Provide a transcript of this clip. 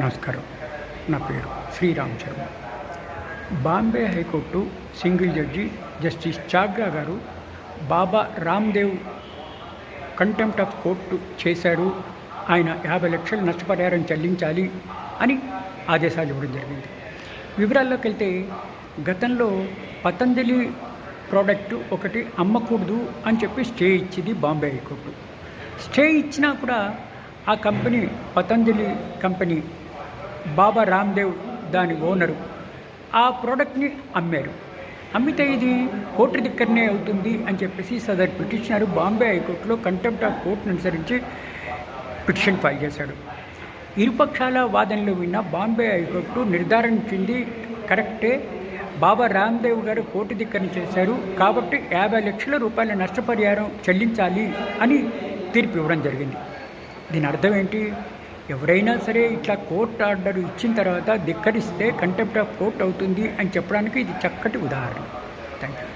నమస్కారం. నా పేరు Sriram Sharma. Bombay high court single judge justice Chagra గారు Baba Ramdev contempt of court చేశారు. ఆయన యాభై లక్షలు నష్టపరిహారం చెల్లించాలి అని ఆదేశాలు ఇవ్వడం జరిగింది. వివరాల్లోకి వెళ్తే గతంలో పతంజలి ప్రోడక్ట్ ఒకటి అమ్మకూడదు అని చెప్పి స్టే ఇచ్చింది బాంబే హైకోర్టు. స్టే ఇచ్చినా కూడా ఆ కంపెనీ పతంజలి కంపెనీ బాబా రామ్దేవ్ దాని ఓనరు. ఆ ప్రోడక్ట్ని అమ్మారు. అమ్మితే ఇది కోర్టు దగ్గరనే అవుతుంది అని చెప్పేసి సదర్ పిటిషనర్ బాంబే హైకోర్టులో కంటెంప్ట్ ఆఫ్ కోర్టును అనుసరించి పిటిషన్ ఫైల్ చేశాడు. ఇరుపక్షాల వాదనలు విన్న బాంబే హైకోర్టు నిర్ధారించింది కరెక్టే బాబా రామ్దేవ్ గారు కోర్టు దగ్గర చేశారు కాబట్టి యాభై లక్షల రూపాయల నష్టపరిహారం చెల్లించాలి అని తీర్పు ఇవ్వడం జరిగింది. దీని అర్థం ఏంటి? ఎవరైనా సరే ఇట్లా కోర్టు ఆర్డర్ ఇచ్చిన తర్వాత ధిక్కరిస్తే కంటెంప్ట్ ఆఫ్ కోర్ట్ అవుతుంది అని చెప్పడానికి ఇది చక్కటి ఉదాహరణ. Thank you